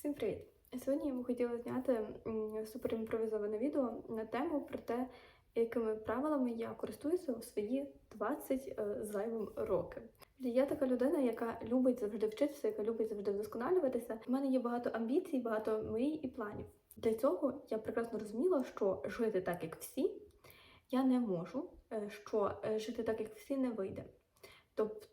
Всім привіт! Сьогодні я би хотіла зняти суперімпровізоване відео на тему про те, якими правилами я користуюся у свої 20 е, зайвим років. Я така людина, яка любить завжди вчитися, яка любить завжди вдосконалюватися. У мене є багато амбіцій, багато мрій і планів. Для цього я прекрасно розуміла, що жити так, як всі, я не можу, е, що е, жити так, як всі, не вийде. Тобто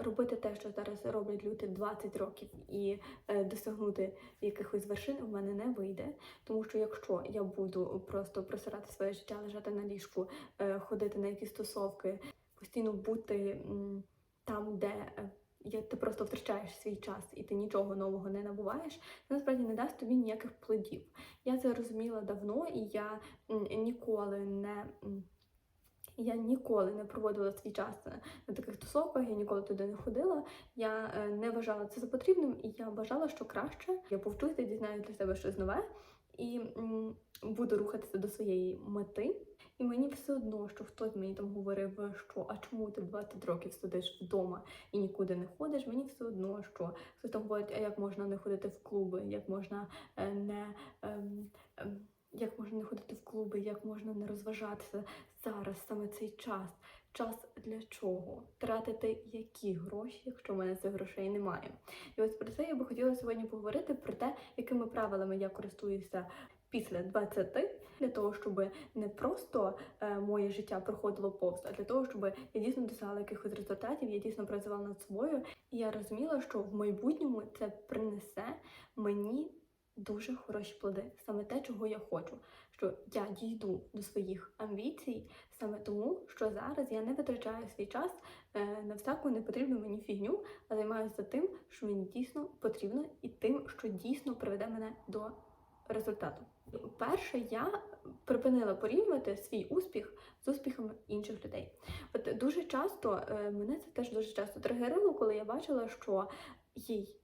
робити те, що зараз роблять люди 20 років, і е, досягнути якихось вершин в мене не вийде. Тому що якщо я буду просто просирати своє життя, лежати на ліжку, е, ходити на якісь тусовки, постійно бути м, там, де е, я, ти просто втрачаєш свій час і ти нічого нового не набуваєш, це насправді не дасть тобі ніяких плодів. Я це розуміла давно, і я м, ніколи не. м, я ніколи не проводила свій час на- таких тусовках, я ніколи туди не ходила. Я е, не вважала це за потрібним, і я вважала, що краще я повчуся, дізнаю для себе щось нове і буду рухатися до своєї мети. І мені все одно, що хтось мені там говорив, що а чому ти 20 років сидиш вдома і нікуди не ходиш. Мені все одно, що хтось там говорить, а як можна не ходити в клуби, як можна е, не. ем, ем, як можна не ходити в клуби, як можна не розважатися зараз, саме цей час. Час для чого? Тратити які гроші, якщо в мене цих грошей немає? І ось про це я би хотіла сьогодні поговорити про те, якими правилами я користуюся після 20, для того, щоб не просто е, моє життя проходило повз, а для того, щоб я дійсно досягала якихось результатів, я дійсно працювала над собою, і я розуміла, що в майбутньому це принесе мені дуже хороші плоди, саме те, чого я хочу. Що я дійду до своїх амбіцій саме тому, що зараз я не витрачаю свій час е, на всяку непотрібну мені фігню, а займаюся тим, що мені дійсно потрібно, і тим, що дійсно приведе мене до результату. Перше, я припинила порівнювати свій успіх з успіхами інших людей. От дуже часто е, мене це теж дуже часто тригерило, коли я бачила, що їй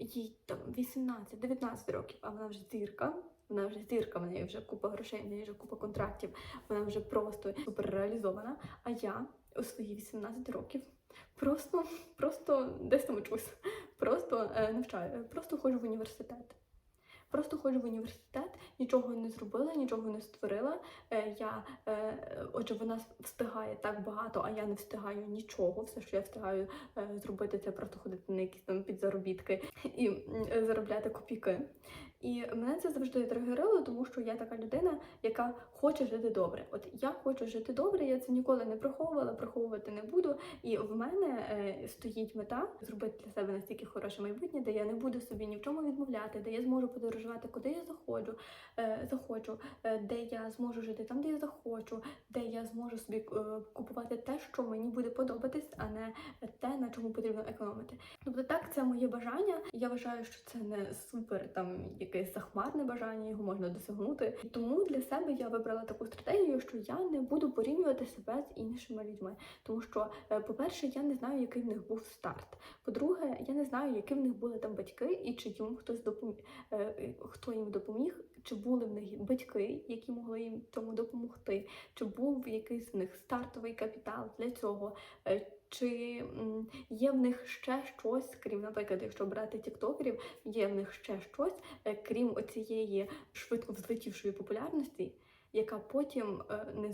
їй там 18-19 років, а вона вже зірка. Вона вже зірка, в неї вже купа грошей, в неї вже купа контрактів, вона вже просто супер реалізована. А я у свої 18 років просто, просто десь там учусь, просто е, навчаю, просто ходжу в університет. Просто ходжу в університет, нічого не зробила, нічого не створила. Е, я, е, отже, вона встигає так багато, а я не встигаю нічого. Все, що я встигаю е, зробити, це просто ходити на якісь там підзаробітки і заробляти копійки. І мене це завжди тригерило, тому що я така людина, яка хоче жити добре. От я хочу жити добре, я це ніколи не приховувала, приховувати не буду. І в мене е, стоїть мета зробити для себе настільки хороше майбутнє, де я не буду собі ні в чому відмовляти, де я зможу подорожувати, куди я заходжу, е, захочу, е, де я зможу жити там, де я захочу, де я зможу собі е, купувати те, що мені буде подобатись, а не те, на чому потрібно економити. Тобто, так, це моє бажання. Я вважаю, що це не супер там якесь захмарне бажання, його можна досягнути. І тому для себе я вибрала таку стратегію, що я не буду порівнювати себе з іншими людьми. Тому що, е, по-перше, я не знаю, який в них був старт. По-друге, я не знаю, які в них були там батьки, і чи їм хтось допоміг, хто їм допоміг, чи були в них батьки, які могли їм цьому допомогти, чи був якийсь в них стартовий капітал для цього. Чи є в них ще щось, крім, наприклад, якщо брати тіктокерів, є в них ще щось, е, крім оцієї швидко взлетівшої популярності, яка потім е, не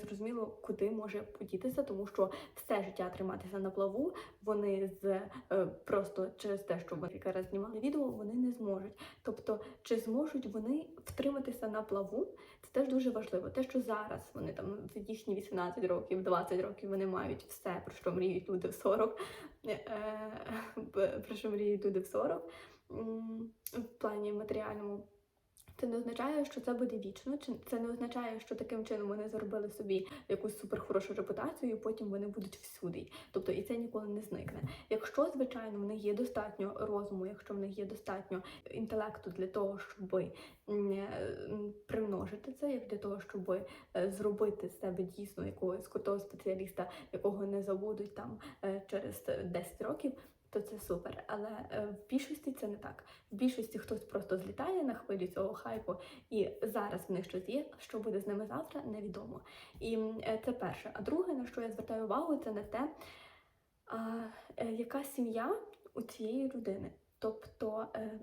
куди може подітися, тому що все життя триматися на плаву, вони з е, просто через те, що вони кілька разів знімали відео, вони не зможуть. Тобто, чи зможуть вони втриматися на плаву, це теж дуже важливо. Те, що зараз вони там в їхні 18 років, 20 років вони мають все, про що мріють люди в 40, е, про що мріють люди в 40 м, в плані матеріальному. Це не означає, що це буде вічно, чи це не означає, що таким чином вони заробили собі якусь суперхорошу репутацію, і потім вони будуть всюди. Тобто і це ніколи не зникне. Якщо, звичайно, в них є достатньо розуму, якщо в них є достатньо інтелекту для того, щоб е, примножити це, як для того, щоб е, зробити з себе дійсно якогось крутого спеціаліста, якого не забудуть там е, через 10 років. То це супер, але е, в більшості це не так. В більшості хтось просто злітає на хвилі цього хайпу, і зараз в них щось є. Що буде з ними завтра, невідомо. І е, це перше. А друге, на що я звертаю увагу, це на те, е, яка сім'я у цієї людини. Тобто, е,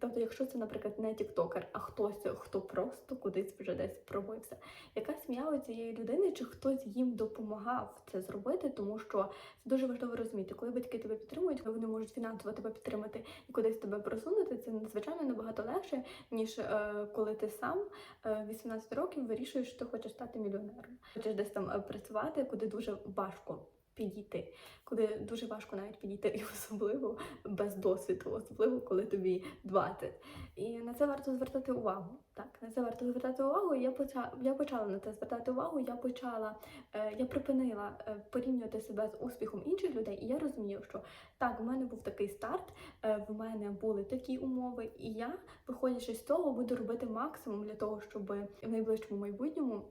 Тобто, якщо це, наприклад, не тіктокер, а хтось, хто просто кудись вже десь пробився, яка сім'я у цієї людини, чи хтось їм допомагав це зробити, тому що це дуже важливо розуміти, коли батьки тебе підтримують, коли вони можуть фінансово тебе підтримати і кудись тебе просунути, це надзвичайно набагато легше, ніж е, коли ти сам е, 18 років вирішуєш, що ти хочеш стати мільйонером, хочеш десь там е, працювати, куди дуже важко. Підійти, куди дуже важко навіть підійти, і особливо без досвіду, особливо коли тобі 20. І на це варто звертати увагу. Так, на це варто звертати увагу. Я почала, я почала на це звертати увагу. Я почала, е, я припинила е, порівнювати себе з успіхом інших людей, і я розумію, що так, в мене був такий старт, е, в мене були такі умови, і я, виходячи з цього, буду робити максимум для того, щоб в найближчому майбутньому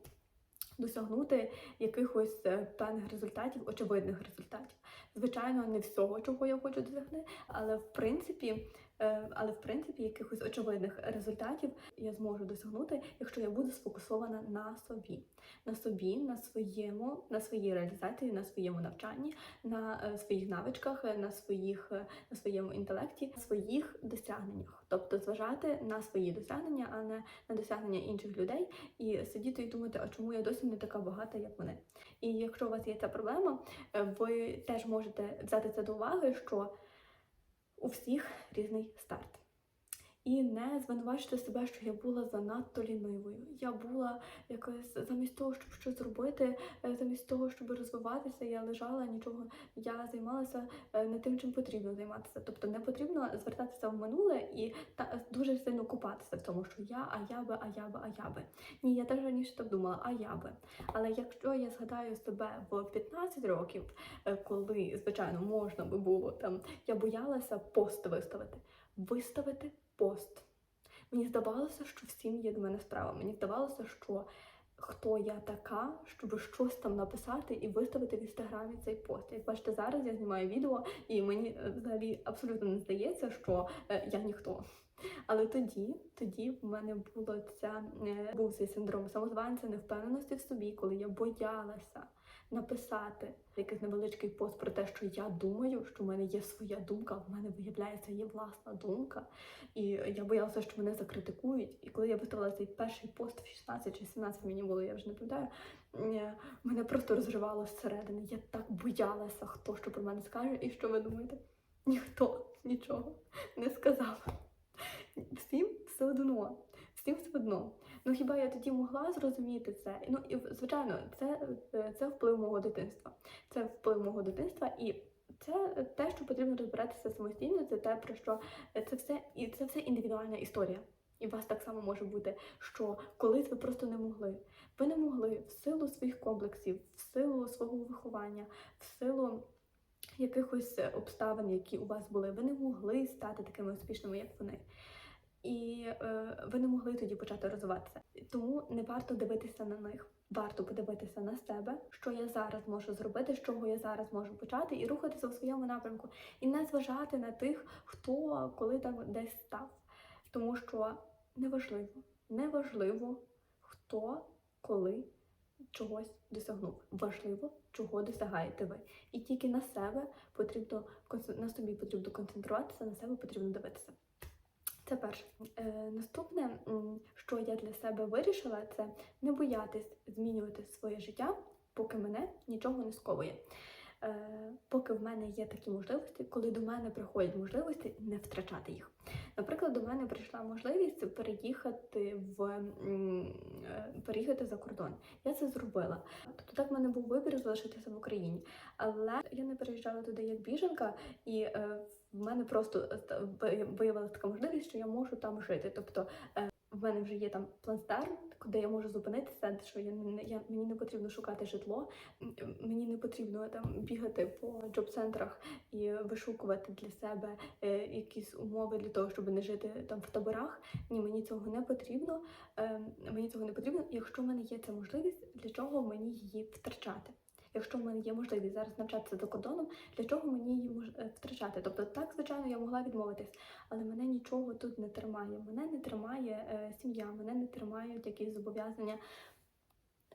досягнути якихось е, певних результатів, очевидних результатів. Звичайно, не всього, чого я хочу досягти, але в принципі, але в принципі, якихось очевидних результатів я зможу досягнути, якщо я буду сфокусована на собі, на собі, на своєму, на своїй реалізації, на своєму навчанні, на е, своїх навичках, е, на своїх е, на своєму інтелекті, на своїх досягненнях, тобто зважати на свої досягнення, а не на досягнення інших людей, і сидіти і думати, а чому я досі не така багата, як вони. І якщо у вас є ця проблема, е, ви теж можете взяти це до уваги, що у всіх різний старт. І не звинувачити себе, що я була занадто лінивою. Я була якось замість того, щоб щось зробити, е, замість того, щоб розвиватися, я лежала нічого. Я займалася е, не тим, чим потрібно займатися. Тобто не потрібно звертатися в минуле і та дуже сильно купатися в тому, що я, а я би, а я би, а я би. Ні, я теж раніше так думала, а я би. Але якщо я згадаю себе в 15 років, е, коли звичайно можна би було там, я боялася пост виставити. Виставити пост. Мені здавалося, що всім є до мене справа. Мені здавалося, що хто я така, щоб щось там написати і виставити в інстаграмі цей пост. Як бачите, зараз я знімаю відео, і мені е, взагалі абсолютно не здається, що е, я ніхто. Але тоді, тоді в мене було ця е, був цей синдром самозванця, невпевненості в собі, коли я боялася написати якийсь невеличкий пост про те, що я думаю, що в мене є своя думка, в мене виявляється є власна думка. І я боялася, що мене закритикують. І коли я виставила цей перший пост в 16 чи 17 мені було, я вже не пам'ятаю, е, мене просто розривало зсередини. Я так боялася, хто що про мене скаже, і що ви думаєте? Ніхто нічого не сказав. Всім все одно. Всім все одно. Ну хіба я тоді могла зрозуміти це? Ну і звичайно, це, е, це вплив мого дитинства. Це вплив мого дитинства, і це те, що потрібно розбиратися самостійно. Це те, про що це все і це все індивідуальна історія. І у вас так само може бути, що колись ви просто не могли. Ви не могли в силу своїх комплексів, в силу свого виховання, в силу якихось обставин, які у вас були, ви не могли стати такими успішними, як вони. І е, ви не могли тоді почати розвиватися. Тому не варто дивитися на них. Варто подивитися на себе, що я зараз можу зробити, з чого я зараз можу почати, і рухатися у своєму напрямку, і не зважати на тих, хто коли там десь став. Тому що неважливо, неважливо, хто коли чогось досягнув. Важливо, чого досягаєте ви. І тільки на себе потрібно на собі потрібно концентруватися, на себе потрібно дивитися. Це перше. Е, наступне, що я для себе вирішила, це не боятись змінювати своє життя, поки мене нічого не сковує. Е, поки в мене є такі можливості, коли до мене приходять можливості, не втрачати їх. Наприклад, до мене прийшла можливість переїхати в е, переїхати за кордон. Я це зробила. Тобто так в мене був вибір залишитися в Україні. Але я не переїжджала туди як біженка, і е, в мене просто е, виявилася така можливість, що я можу там жити. Тобто е, в мене вже є там плацдарм, куди я можу зупинитися, що я я мені не потрібно шукати житло, мені не потрібно там бігати по джоб-центрах і вишукувати для себе е, якісь умови для того, щоб не жити там в таборах. Ні, мені цього не потрібно. Е, мені цього не потрібно. Якщо в мене є ця можливість, для чого мені її втрачати? Якщо в мене є можливість зараз навчатися за кордоном, для чого мені її е, втрачати? Тобто, так, звичайно, я могла відмовитись, але мене нічого тут не тримає. Мене не тримає е, сім'я, мене не тримають якісь зобов'язання.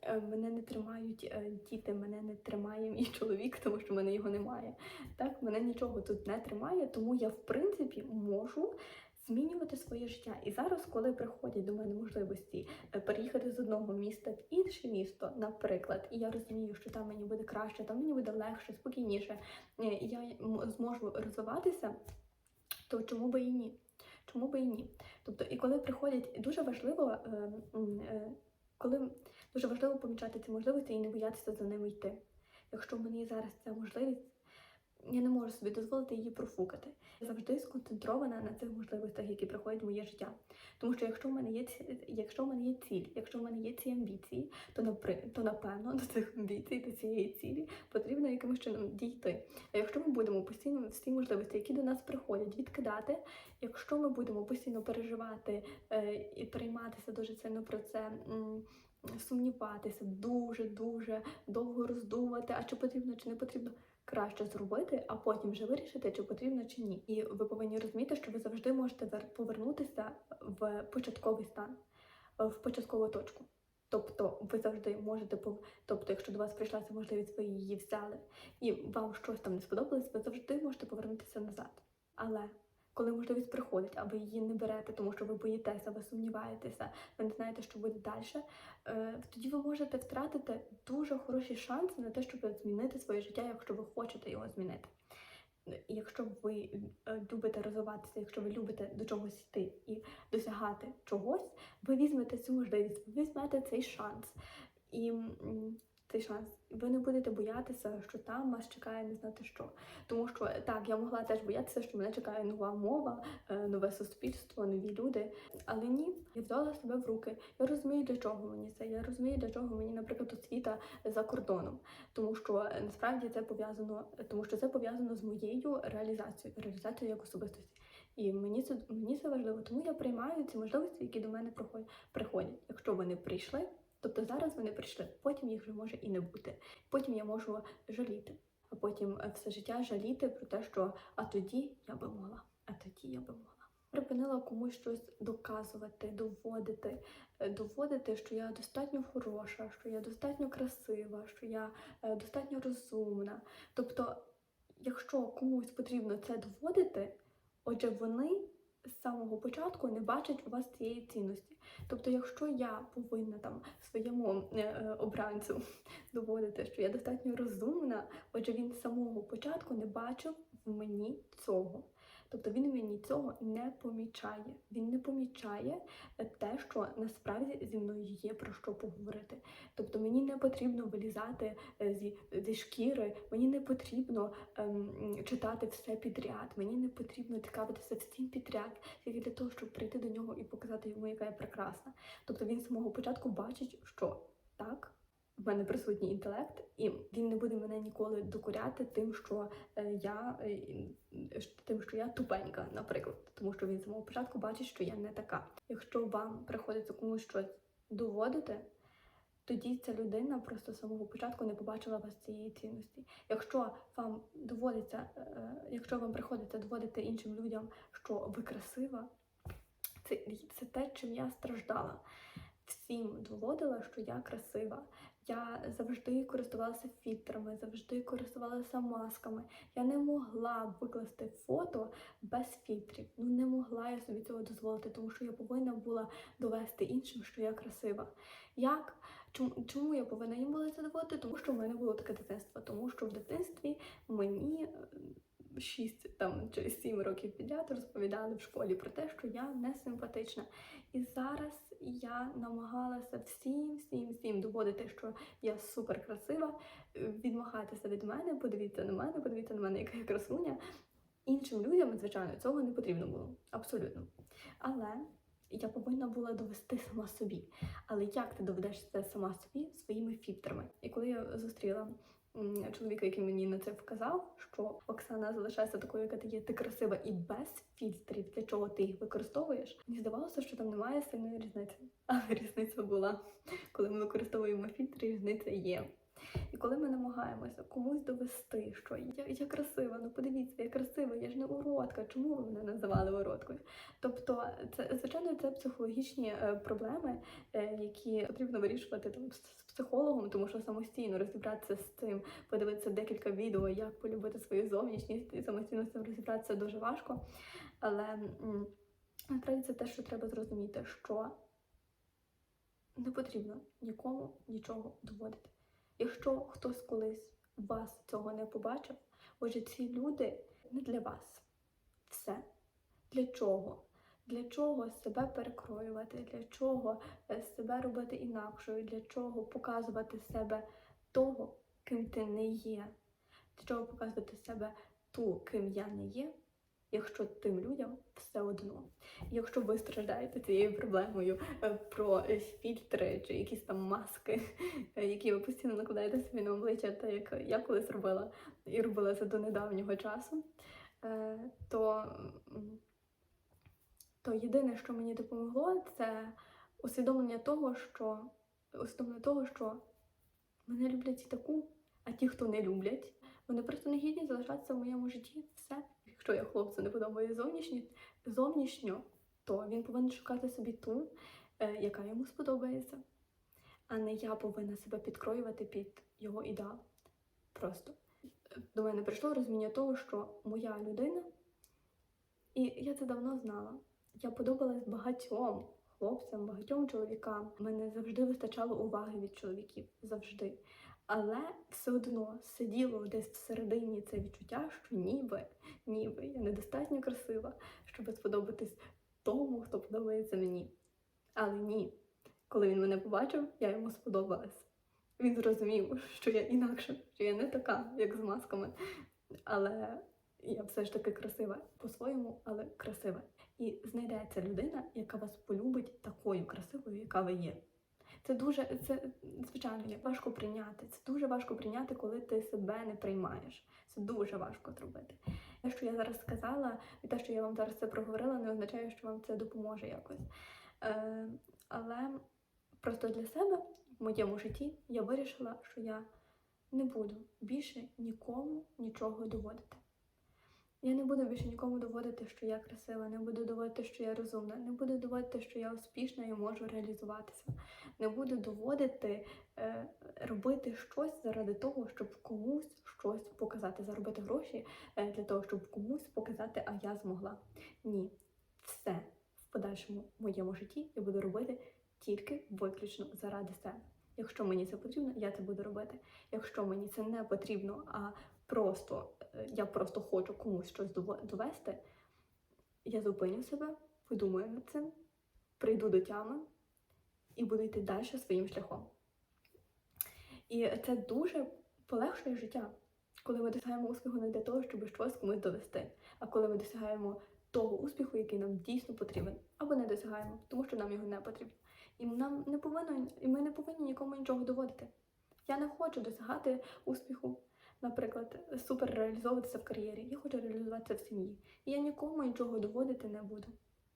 е, Мене не тримають е, діти, мене не тримає мій чоловік, тому що мене його немає. Так, мене нічого тут не тримає, тому я в принципі можу змінювати своє життя. І зараз, коли приходять до мене можливості е, переїхати з одного міста в інше місто, наприклад, і я розумію, що там мені буде краще, там мені буде легше, спокійніше, е, і я зможу розвиватися, то чому би і ні? Чому би і ні? Тобто, і коли приходять, дуже важливо, е, коли дуже важливо помічати ці можливості і не боятися за ними йти. Якщо в мене зараз ця можливість, я не можу собі дозволити її профукати. Я завжди сконцентрована на цих можливостях, які приходять в моє життя. Тому що якщо в мене є якщо в мене є ціль, якщо в мене є ці амбіції, то напри, то напевно до цих амбіцій, до цієї цілі потрібно якимось чином дійти. А якщо ми будемо постійно всі можливості, які до нас приходять, відкидати, якщо ми будемо постійно переживати е, і перейматися дуже сильно про це. Сумніватися, дуже дуже довго роздумувати, а чи потрібно, чи не потрібно краще зробити, а потім вже вирішити, чи потрібно чи ні. І ви повинні розуміти, що ви завжди можете повернутися в початковий стан, в початкову точку. Тобто ви завжди можете тобто, якщо до вас прийшла ця можливість, ви її взяли, і вам щось там не сподобалось, ви завжди можете повернутися назад. Але коли можливість приходить, а ви її не берете, тому що ви боїтеся, ви сумніваєтеся, ви не знаєте, що буде далі, е, тоді ви можете втратити дуже хороші шанси на те, щоб змінити своє життя, якщо ви хочете його змінити. Якщо ви е, любите розвиватися, якщо ви любите до чогось йти і досягати чогось, ви візьмете цю можливість, ви візьмете цей шанс. І цей шанс, ви не будете боятися, що там вас чекає не знати що. Тому що так, я могла теж боятися, що мене чекає нова мова, е, нове суспільство, нові люди. Але ні, я взяла себе в руки. Я розумію, для чого мені це. Я розумію, для чого мені, наприклад, освіта за кордоном. Тому що е, насправді це пов'язано, тому що це пов'язано з моєю реалізацією, реалізацією як особистості. І мені це мені це важливо, тому я приймаю ці можливості, які до мене приходять. приходять. Якщо вони прийшли, тобто зараз вони прийшли, потім їх вже може і не бути. Потім я можу жаліти, а потім е, все життя жаліти про те, що а тоді я би могла, а тоді я би могла. Припинила комусь щось доказувати, доводити, е, доводити, що я достатньо хороша, що я достатньо красива, що я е, достатньо розумна. Тобто, якщо комусь потрібно це доводити, отже, вони з самого початку не бачать у вас цієї цінності. Тобто, якщо я повинна там своєму е, е, обранцю доводити, що я достатньо розумна, отже, він з самого початку не бачив в мені цього. Тобто він мені цього не помічає. Він не помічає е, те, що насправді зі мною є про що поговорити. Тобто мені не потрібно вилізати е, зі, зі шкіри, мені не потрібно ем, читати все підряд, мені не потрібно цікавитися всім підряд, тільки для того, щоб прийти до нього і показати йому, яка я прекрасна. Тобто він з самого початку бачить, що так. В мене присутній інтелект, і він не буде мене ніколи докоряти тим, що е, я е, тим, що я тупенька, наприклад, тому що він з самого початку бачить, що я не така. Якщо вам приходиться комусь щось доводити, тоді ця людина просто з самого початку не побачила вас цієї цінності. Якщо вам доводиться, е, якщо вам приходиться доводити іншим людям, що ви красива, це, це те, чим я страждала. Всім доводила, що я красива. Я завжди користувалася фільтрами, завжди користувалася масками. Я не могла викласти фото без фільтрів. Ну не могла я собі цього дозволити, тому що я повинна була довести іншим, що я красива. Як? Чому, чому я повинна їм була це доводити? Тому що в мене було таке дитинство. Тому що в дитинстві мені 6 там, чи 7 років підряд розповідали в школі про те, що я не симпатична. І зараз я намагалася всім, всім, всім доводити, що я супер красива, е, відмахатися від мене, подивіться на мене, подивіться на мене, яка я красуня. Іншим людям, звичайно, цього не потрібно було. Абсолютно. Але я повинна була довести сама собі. Але як ти доведеш це сама собі своїми фільтрами? І коли я зустріла чоловіка, який мені на це вказав, що Оксана залишається такою, яка ти є, ти красива і без фільтрів, для чого ти їх використовуєш. Мені здавалося, що там немає сильної різниці. Але різниця була. Коли ми використовуємо фільтри, різниця є. І коли ми намагаємося комусь довести, що я, я красива, ну подивіться, я красива, я ж не уродка. Чому ви мене називали уродкою? Тобто, це звичайно це психологічні е, проблеми, е, які потрібно вирішувати там з психологом, тому що самостійно розібратися з цим, подивитися декілька відео, як полюбити свою зовнішність і самостійно з цим розібратися дуже важко. Але Насправді це те, що треба зрозуміти, що не потрібно нікому нічого доводити. Якщо хтось колись вас цього не побачив, отже, ці люди не для вас. Все. Для чого? Для чого себе перекроювати, для чого е, себе робити інакшою, для чого показувати себе того, ким ти не є, для чого показувати себе ту, ким я не є, якщо тим людям все одно. Якщо ви страждаєте цією проблемою е, про фільтри чи якісь там маски, е, які ви постійно накладаєте собі на обличчя, так як я колись робила і робила це до недавнього часу, е, то, то єдине, що мені допомогло, це усвідомлення того, що усвідомлення того, що мене люблять і таку, а ті, хто не люблять, вони просто не гідні залишатися в моєму житті. Все. Якщо я хлопцю не подобає зовнішньо, зовнішньо, то він повинен шукати собі ту, е, яка йому сподобається. А не я повинна себе підкроювати під його ідеал. Просто до мене прийшло розуміння того, що моя людина, і я це давно знала. Я подобалась багатьом хлопцям, багатьом чоловікам. Мене завжди вистачало уваги від чоловіків. Завжди. Але все одно сиділо десь всередині це відчуття, що ніби, ніби я недостатньо красива, щоб сподобатись тому, хто подобається мені. Але ні, коли він мене побачив, я йому сподобалась. Він зрозумів, що я інакша, що я не така, як з масками. Але я все ж таки красива по-своєму, але красива. І знайдеться людина, яка вас полюбить такою красивою, яка ви є. Це дуже це звичайно важко прийняти. Це дуже важко прийняти, коли ти себе не приймаєш. Це дуже важко зробити. Те, що я зараз сказала, і те, що я вам зараз це проговорила, не означає, що вам це допоможе якось. Е, але просто для себе в моєму житті я вирішила, що я не буду більше нікому нічого доводити. Я не буду більше нікому доводити, що я красива, не буду доводити, що я розумна, не буду доводити, що я успішна і можу реалізуватися. Не буду доводити е, робити щось заради того, щоб комусь щось показати, заробити гроші е, для того, щоб комусь показати, а я змогла. Ні, все в подальшому моєму житті я буду робити тільки виключно заради себе. Якщо мені це потрібно, я це буду робити. Якщо мені це не потрібно, а просто е, я просто хочу комусь щось довести, я зупиню себе, подумаю над цим, прийду до тями і буду йти далі своїм шляхом. І це дуже полегшує життя, коли ми досягаємо успіху не для того, щоб щось комусь довести, а коли ми досягаємо того успіху, який нам дійсно потрібен, або не досягаємо, тому що нам його не потрібно. І нам не повинно, і ми не повинні нікому нічого доводити. Я не хочу досягати успіху, наприклад, супер реалізовуватися в кар'єрі. Я хочу реалізуватися в сім'ї. І я нікому нічого доводити не буду.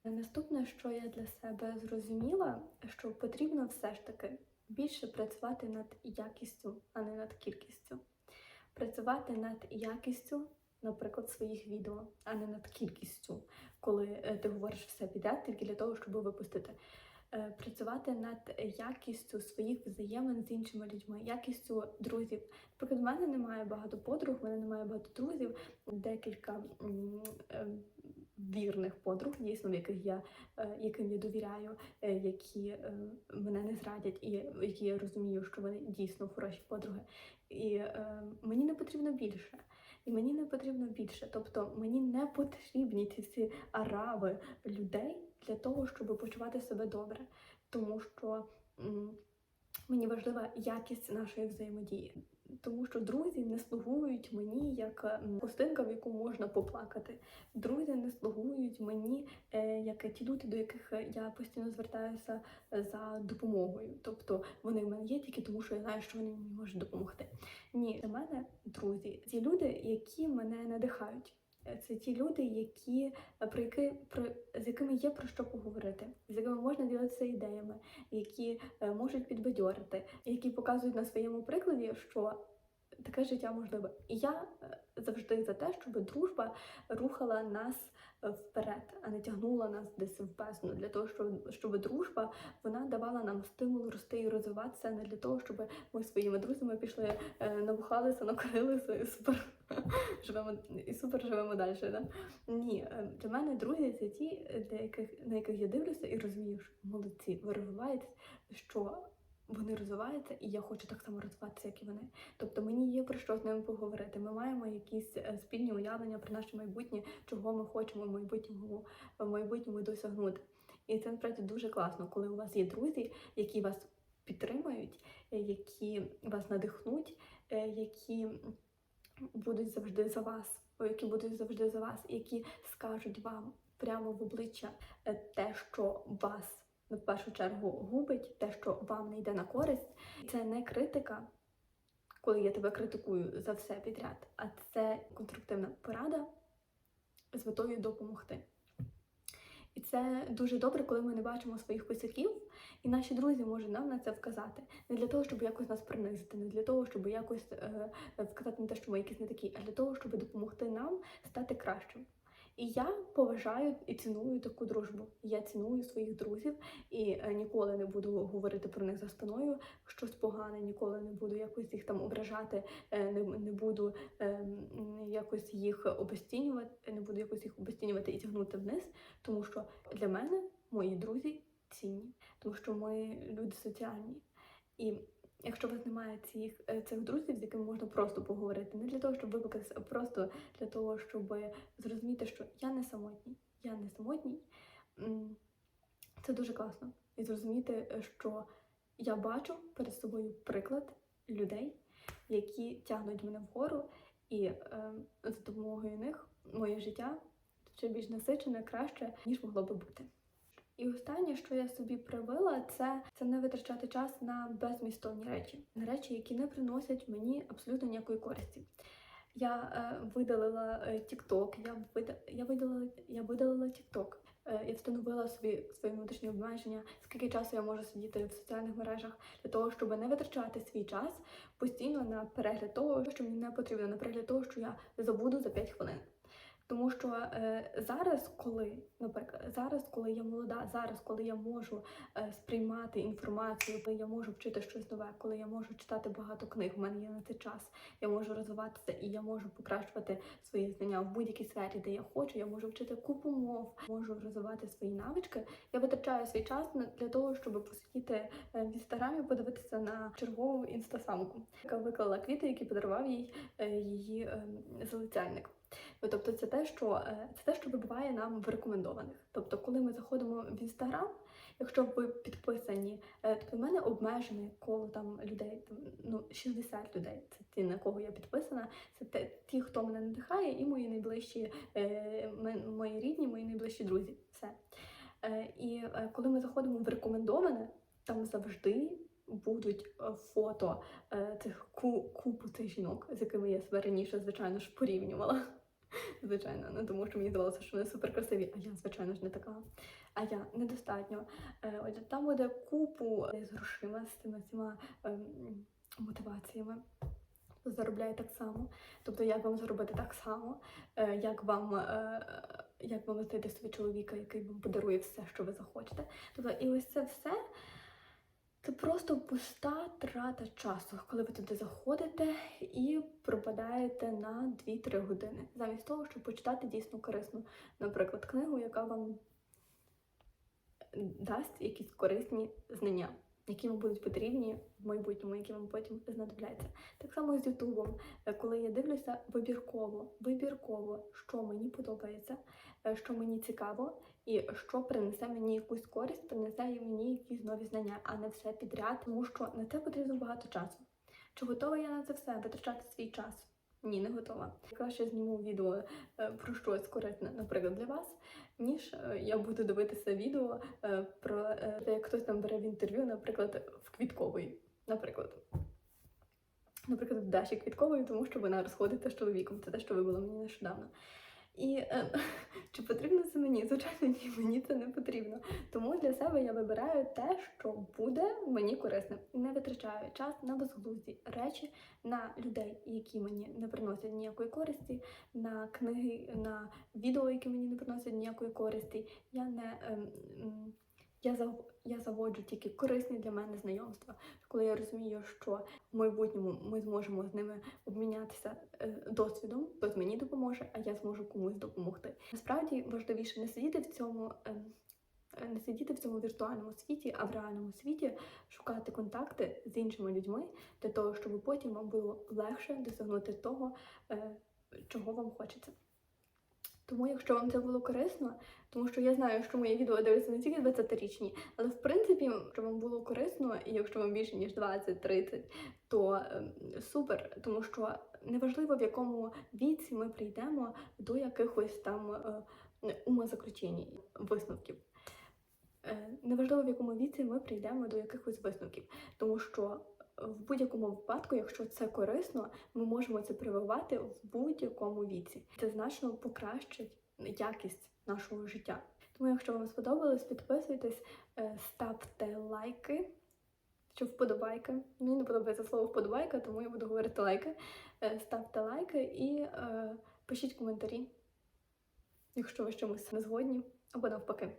Наступне, що я для себе зрозуміла, що потрібно все ж таки більше працювати над якістю, а не над кількістю. Працювати над якістю, наприклад, своїх відео, а не над кількістю, коли е, ти говориш все підряд тільки для того, щоб випустити. Е, Працювати над якістю своїх взаємин з іншими людьми, якістю друзів. Наприклад, в мене немає багато подруг, в мене немає багато друзів, декілька е, вірних подруг, дійсно, в яких я, е, яким я довіряю, які мене не зрадять, і які я розумію, що вони дійсно хороші подруги. І мені не потрібно більше. І мені не потрібно більше. Тобто мені не потрібні ці всі арави людей для того, щоб почувати себе добре. Тому що мені важлива якість нашої взаємодії. Тому що друзі не слугують мені як м, хустинка, в яку можна поплакати. Друзі не слугують мені е, як ті люди, до яких я постійно звертаюся за допомогою. Тобто вони в мене є тільки тому, що я знаю, що вони мені можуть допомогти. Ні, для мене друзі, ті люди, які мене надихають. Це ті люди, які е, про які про з якими є про що поговорити, з якими можна ділитися ідеями, які е, можуть підбадьорити, які показують на своєму прикладі, що таке життя можливе. І я е, завжди за те, щоб дружба рухала нас вперед, а не тягнула нас десь в бездну. Для того, щоб, щоб дружба вона давала нам стимул рости і розвиватися, не для того, щоб ми своїми друзями пішли, набухалися, накорилися і супер живемо і супер живемо далі. Да? Ні, е, для мене друзі це ті, для яких на яких я дивлюся і розумію, що молодці, ви розвиваєтесь, що вони розвиваються, і я хочу так само розвиватися, як і вони. Тобто мені є про що з ними поговорити. Ми маємо якісь е, спільні уявлення про наше майбутнє, чого ми хочемо в майбутньому в майбутньому досягнути. І це насправді дуже класно, коли у вас є друзі, які вас підтримують, е, які вас надихнуть, які будуть завжди за вас, які будуть завжди за вас, які скажуть вам прямо в обличчя е, те, що вас в першу чергу губить, те, що вам не йде на користь. Це не критика, коли я тебе критикую за все підряд, а це конструктивна порада з метою допомогти. І це дуже добре, коли ми не бачимо своїх косяків, і наші друзі можуть нам на це вказати. Не для того, щоб якось нас принизити, не для того, щоб якось е, вказати на те, що ми якісь не такі, а для того, щоб допомогти нам стати кращим. І я поважаю і ціную таку дружбу. Я ціную своїх друзів і е, ніколи не буду говорити про них за спиною щось погане, ніколи не буду якось їх там ображати, е, не, не буду е, якось їх обесцінювати, не буду якось їх обесцінювати і тягнути вниз, тому що для мене мої друзі цінні, тому що ми люди соціальні. І якщо у вас немає цих, е, цих друзів, з якими можна просто поговорити, не для того, щоб випекатися, а просто для того, щоб зрозуміти, що я не самотній, я не самотній, це дуже класно. І зрозуміти, що я бачу перед собою приклад людей, які тягнуть мене вгору, і е, за допомогою них моє життя ще більш насичене, краще, ніж могло би бути. І останнє, що я собі привила, це, це не витрачати час на безмістовні речі, на речі, які не приносять мені абсолютно ніякої користі. Я е, видалила е, TikTok, я вида, я видалила, я видалила TikTok. Е, я встановила собі свої внутрішні обмеження, скільки часу я можу сидіти в соціальних мережах для того, щоб не витрачати свій час постійно на перегляд того, що мені не потрібно, на перегляд того, що я забуду за 5 хвилин. Тому що е, зараз, коли, наприклад, зараз, коли я молода, зараз, коли я можу е, сприймати інформацію, коли я можу вчити щось нове, коли я можу читати багато книг, в мене є на це час, я можу розвиватися і я можу покращувати свої знання в будь-якій сфері, де я хочу. Я можу вчити купу мов, можу розвивати свої навички. Я витрачаю свій час для того, щоб посидіти е, в інстаграмі, подивитися на чергову інстасамку, яка виклала квіти, які подарував їй е, її е, залицяльник. Ну, Тобто це те, що е, це те, що вибиває нам в рекомендованих. Тобто, коли ми заходимо в інстаграм, якщо ви підписані, е, тобто в мене обмежене коло там людей, там ну 60 людей. Це ті, на кого я підписана. Це те, ті, хто мене надихає, і мої найближчі, е, мої рідні, мої найближчі друзі. Все. І коли ми заходимо в рекомендоване, там завжди. Будуть фото цих ку- купу цих жінок, з якими я себе раніше, звичайно ж, порівнювала. Звичайно, ну тому що мені здавалося, що вони суперкрасиві, а я, звичайно ж, не така. А я недостатньо. Е, Отже, там буде купу е, з грошима, з цими всіма ем, мотиваціями. Заробляє так само. Тобто, як вам заробити так само, е, як вам, як вам знайти собі чоловіка, який вам подарує все, що ви захочете. Тобто, і ось це все. Це просто пуста трата часу, коли ви туди заходите і пропадаєте на 2-3 години, замість того, щоб почитати дійсно корисну, наприклад, книгу, яка вам дасть якісь корисні знання, які вам будуть потрібні в майбутньому, які вам потім знадобляться. Так само з Ютубом, коли я дивлюся вибірково, вибірково, що мені подобається, е, що мені цікаво, і що принесе мені якусь користь, принесе мені якісь нові знання, а не все підряд, тому що на це потрібно багато часу. Чи готова я на це все витрачати свій час? Ні, не готова. Я Краще зніму відео е, про щось корисне, наприклад, для вас, ніж е, я буду дивитися відео е, про те, як хтось там бере в інтерв'ю, наприклад, в квіткової. Наприклад. Наприклад, в Даші Квіткової, тому що вона розходиться з чоловіком. Це те, що вибило мені нещодавно. І е, чи потрібно це мені? Звичайно, ні, мені це не потрібно. Тому для себе я вибираю те, що буде мені корисним. Не витрачаю час на безглузді речі, на людей, які мені не приносять ніякої користі, на книги, на відео, які мені не приносять ніякої користі. Я не ем, м, я зав- я заводжу тільки корисні для мене знайомства, коли я розумію, що в майбутньому ми зможемо з ними обмінятися е, досвідом, хтось мені допоможе, а я зможу комусь допомогти. Насправді важливіше не сидіти в цьому. ем, Не сидіти в цьому віртуальному світі, а в реальному світі шукати контакти з іншими людьми для того, щоб потім вам було легше досягнути того, е, чого вам хочеться. Тому, якщо вам це було корисно, тому що я знаю, що моє відео дивляться не тільки 20-річні, але в принципі, якщо вам було корисно, і якщо вам більше ніж 20-30, то ем, супер, тому що неважливо в якому віці ми прийдемо до якихось там е, умозаключень, висновків. Е, Неважливо в якому віці ми прийдемо до якихось висновків, тому що в будь-якому випадку, якщо це корисно, ми можемо це прививати в будь-якому віці. Це значно покращить якість нашого життя. Тому, якщо вам сподобалось, підписуйтесь, е, ставте лайки чи вподобайки. Мені не подобається слово вподобайка, тому я буду говорити лайки. Е, Ставте лайки і е, пишіть коментарі, якщо ви з чимось не згодні, або навпаки.